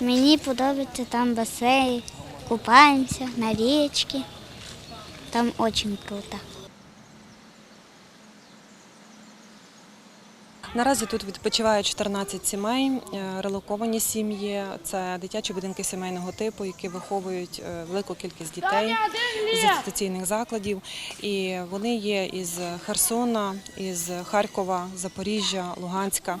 Мені подобається там басейн, купаємося на річці. Там дуже круто. Наразі тут відпочивають 14 сімей, е, релоковані сім'ї. Це дитячі будинки сімейного типу, які виховують е, велику кількість дітей з інституційних закладів. І вони є із Херсона, із Харкова, Запоріжжя, Луганська.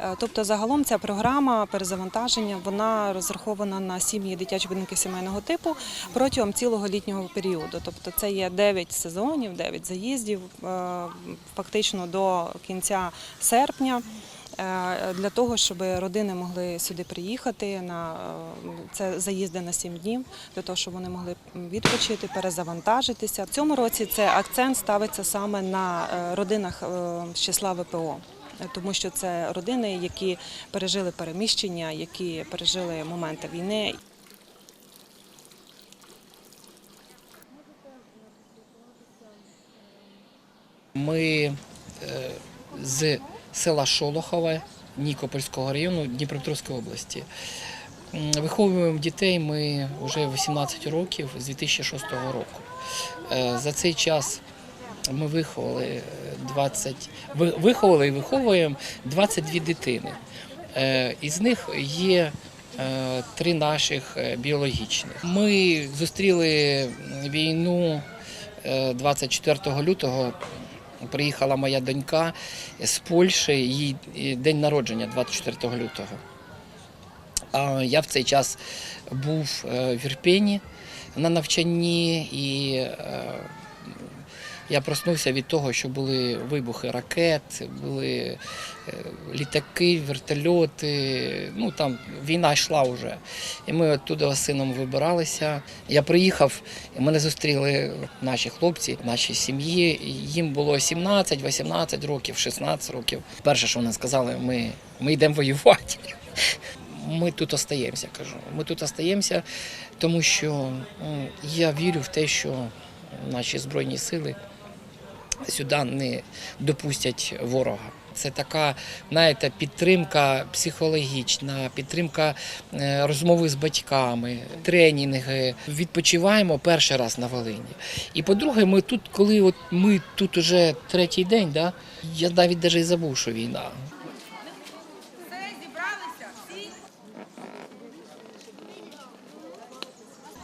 Е, Тобто, загалом ця програма перезавантаження вона розрахована на сім'ї дитячі будинки сімейного типу протягом цілого літнього періоду. Тобто, це є 9 сезонів, 9 заїздів, фактично до кінця серпня. Е, Для того, щоб родини могли сюди приїхати на е, це заїзди на 7 днів, для того, щоб вони могли відпочити, перезавантажитися. В цьому році це акцент ставиться саме на е, родинах з числа ВПО. Тому що це родини, які пережили переміщення, які пережили моменти війни. Ми з села Шолохове Нікопольського району Дніпропетровської області. Виховуємо дітей ми вже 18 років з 2006 року. Е, За цей час ми виховали е, 20, виховали і виховуємо 22 дитини. Е, Із них є е, три наших біологічних. Ми зустріли війну е, 24 лютого приїхала моя донька з Польщі, її е, день народження 24 лютого. А я в цей час був е, в Ірпені на навчанні, і е, я проснувся від того, що були вибухи ракет, були е, літаки, вертольоти. Ну там війна йшла вже. І ми оттуда з сином вибиралися. Я приїхав, і мене зустріли наші хлопці, наші сім'ї. Їм було 17, 18 років, 16 років. Перше, що вони сказали, ми, ми йдемо воювати. Ми тут остаємося, кажу. Ми тут остаємося, тому що я вірю в те, що наші збройні сили сюди не допустять ворога. Це така, знаєте, підтримка психологічна, підтримка е, розмови з батьками, тренінги. Відпочиваємо перший раз на Волині. І по-друге, ми тут, коли от ми тут уже третій день, да, я навіть навіть забув, що війна.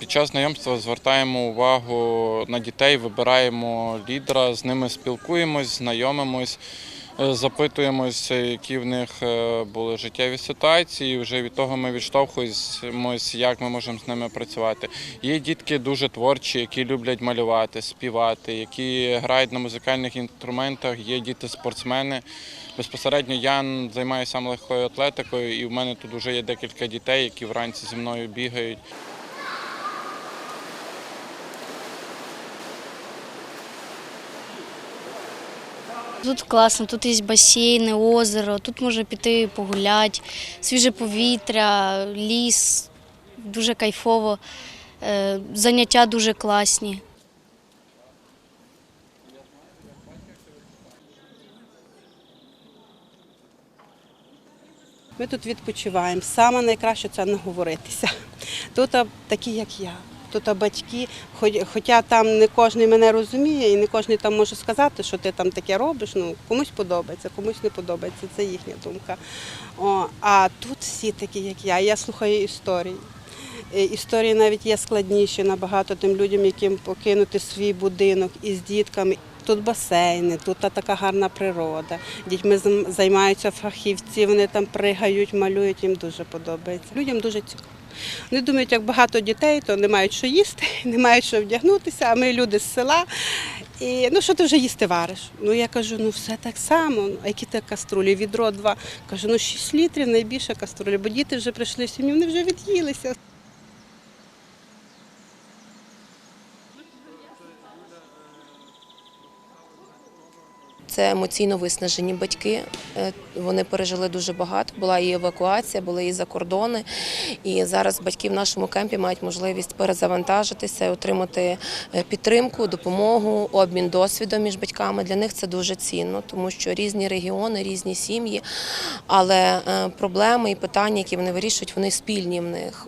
Під час знайомства звертаємо увагу на дітей, вибираємо лідера, з ними спілкуємось, знайомимось, е, запитуємось, які в них е, були життєві ситуації. Вже від того ми відштовхуємось, як ми можемо з ними працювати. Є дітки дуже творчі, які люблять малювати, співати, які грають на музикальних інструментах. Є діти-спортсмени. Безпосередньо я займаюся саме легкою атлетикою, і в мене тут вже є декілька дітей, які вранці зі мною бігають. Тут класно, тут є басейни, озеро, тут можна піти погуляти, свіже повітря, ліс, дуже кайфово, е, заняття дуже класні. Ми тут відпочиваємо. Саме найкраще це не говоритися. Тут такі, як я. Тут батьки, хоч, хоча там не кожен мене розуміє і не кожен там може сказати, що ти там таке робиш. Ну, комусь подобається, комусь не подобається. Це їхня думка. О, а тут всі такі, як я. Я слухаю історії. Е, Історії навіть є складніші набагато тим людям, яким покинути свій будинок із дітками. Тут басейни, тут та така гарна природа. Дітьми займаються фахівці, вони там пригають, малюють, їм дуже подобається. Людям дуже цікаво. Вони думають, як багато дітей, то не мають що їсти, не мають що вдягнутися, а ми люди з села. І ну що ти вже їсти вариш? Ну я кажу, ну все так само. А які ти каструлі? Відро два. Кажу, ну 6 літрів найбільша каструля, бо діти вже прийшли сім'ї, вони вже від'їлися. Це емоційно виснажені батьки. Е, Вони пережили дуже багато. Була і евакуація, були і за кордони. І зараз батьки в нашому кемпі мають можливість перезавантажитися, отримати е, підтримку, допомогу, обмін досвідом між батьками. Для них це дуже цінно, тому що різні регіони, різні сім'ї, але е, проблеми і питання, які вони вирішують, вони спільні в них.